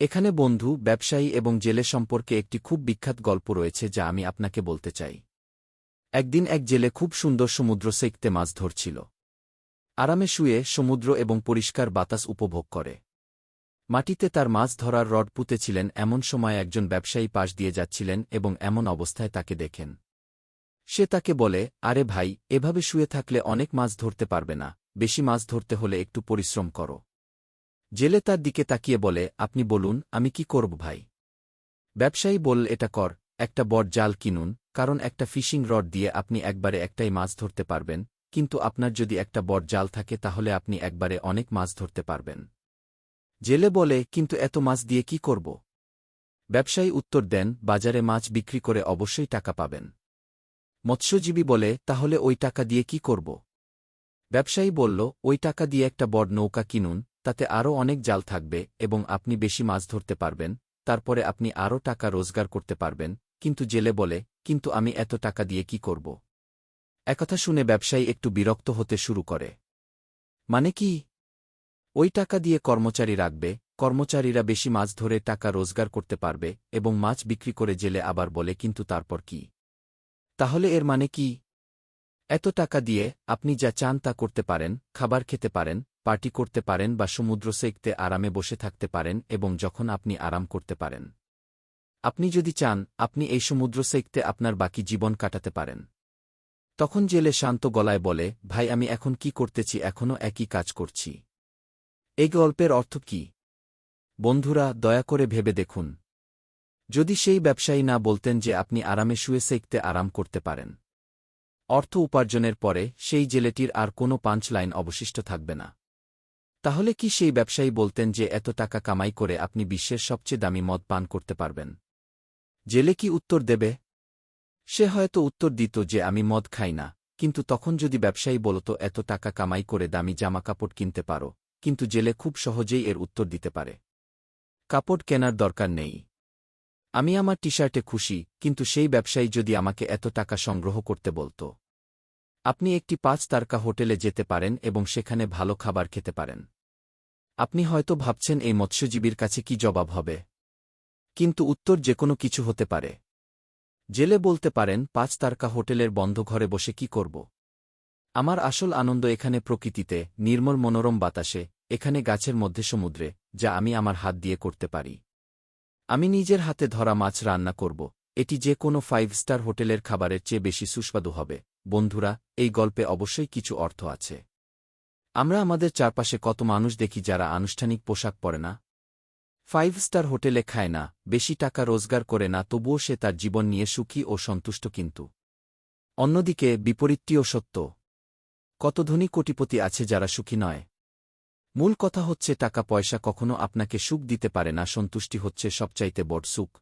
এখানে বন্ধু, ব্যবসায়ী এবং জেলে সম্পর্কে একটি খুব বিখ্যাত গল্প রয়েছে যা আমি আপনাকে বলতে চাই। একদিন এক জেলে খুব সুন্দর সমুদ্র সেকতে মাছ ধরছিল। আরামে শুয়ে সমুদ্র এবং পরিষ্কার বাতাস উপভোগ করে। মাটিতে তার মাছ ধরার রড পুঁতেছিলেন, এমন সময় একজন ব্যবসায়ী পাশ দিয়ে যাচ্ছিলেন এবং এমন অবস্থায় তাকে দেখেন। সে তাকে বলে, আরে ভাই, এভাবে শুয়ে থাকলে অনেক মাছ ধরতে পারবে না। বেশি মাছ ধরতে হলে একটু পরিশ্রম করো। জেলে তার দিকে তাকিয়ে বলে, আপনি বলুন, আমি কি করব ভাই? ব্যবসায়ী বল এটা কর, একটা বড় জাল কিনুন, কারণ একটা ফিশিং রড দিয়ে আপনি একবারে একটাই মাছ ধরতে পারবেন, কিন্তু আপনার যদি একটা বড় জাল থাকে তাহলে আপনি একবারে অনেক মাছ ধরতে পারবেন। জেলে বলে, কিন্তু এত মাছ দিয়ে কি করব? ব্যবসায়ী উত্তর দেন, বাজারে মাছ বিক্রি করে অবশ্যই টাকা পাবেন। মৎস্যজীবী বলে, তাহলে ওই টাকা দিয়ে কি করব? ব্যবসায়ী বলল, ওই টাকা দিয়ে একটা বড় নৌকা কিনুন তাতে আরও অনেক জাল থাকবে এবং আপনি বেশি মাছ ধরতে পারবেন, তারপরে আপনি আরও টাকা রোজগার করতে পারবেন, কিন্তু জেলে বলে, কিন্তু আমি এত টাকা দিয়ে কি করব? একথা শুনে ব্যবসায়ী একটু বিরক্ত হতে শুরু করে। মানে কি? ওই টাকা দিয়ে কর্মচারী রাখবে, কর্মচারীরা বেশি মাছ ধরে টাকা রোজগার করতে পারবে এবং মাছ বিক্রি করে জেলে আবার বলে, কিন্তু তারপর কি? তাহলে এর মানে কি? এত টাকা দিয়ে আপনি যা চান তা করতে পারেন, খাবার খেতে পারেন পার্টি করতে পারেন বা সমুদ্র সেকতে আরামে বসে থাকতে পারেন এবং যখন আপনি আরাম করতে পারেন। আপনি যদি চান, আপনি এই সমুদ্র সেকতে আপনার বাকি জীবন কাটাতে পারেন। তখন জেলে শান্ত গলায় বলে, ভাই, আমি এখন কি করতেছি? এখনও একই কাজ করছি। এই গল্পের অর্থ কি? বন্ধুরা, দয়া করে ভেবে দেখুন। যদি সেই ব্যবসায়ী না বলতেন যে আপনি আরামে শুয়ে সেকতে আরাম করতে পারেন। অর্থ উপার্জনের পরে সেই জেলেটির আর কোনো পাঞ্চ লাইন অবশিষ্ট থাকবে না। তাহলে কি সেই ব্যবসায়ী বলতেন যে এত টাকা কামাই করে আপনি বিশ্বের সবচেয়ে দামি মদ পান করতে পারবেন? জেলে কি উত্তর দেবে? সে হয়তো উত্তর দিত যে আমি মদ খাই না, কিন্তু তখন যদি ব্যবসায়ী বলত এত টাকা কামাই করে দামি জামাকাপড় কিনতে পারো, কিন্তু জেলে খুব সহজেই এর উত্তর দিতে পারে। কাপড় কেনার দরকার নেই। আমি আমার টি শার্টে খুশি, কিন্তু সেই ব্যবসায়ী যদি আমাকে এত টাকা সংগ্রহ করতে বলত। আপনি একটি পাঁচ তারকা হোটেলে যেতে পারেন এবং সেখানে ভালো খাবার খেতে পারেন। আপনি হয়তো ভাবছেন এই মৎস্যজীবীর কাছে কি জবাব হবে। কিন্তু উত্তর যে কোনো কিছু হতে পারে। জেলে বলতে পারেন, পাঁচ তারকা হোটেলের বন্ধ ঘরে বসে কি করব? আমার আসল আনন্দ এখানে প্রকৃতিতে, নির্মল মনোরম বাতাসে, এখানে গাছের মধ্যে সমুদ্রে, যা আমি আমার হাত দিয়ে করতে পারি। আমি নিজের হাতে ধরা মাছ রান্না করব। এটি যে কোনো ফাইভ স্টার হোটেলের খাবারের চেয়ে বেশি সুস্বাদু হবে। বন্ধুরা, এই গল্পে অবশ্যই কিছু অর্থ আছে। আমরা আমাদের চারপাশে কত মানুষ দেখি যারা আনুষ্ঠানিক পোশাক পরে না? ফাইভ স্টার হোটেলে খায় না, বেশি টাকা রোজগার করে না, তবুও সে তার জীবন নিয়ে সুখী ও সন্তুষ্ট কিন্তু। অন্যদিকে, বিপরীতটিও সত্য। কত ধনী কোটিপতি আছে যারা সুখী নয়? মূল কথা হচ্ছে টাকা পয়সা কখনো আপনাকে সুখ দিতে পারে না, সন্তুষ্টি হচ্ছে সবচাইতে বড় সুখ।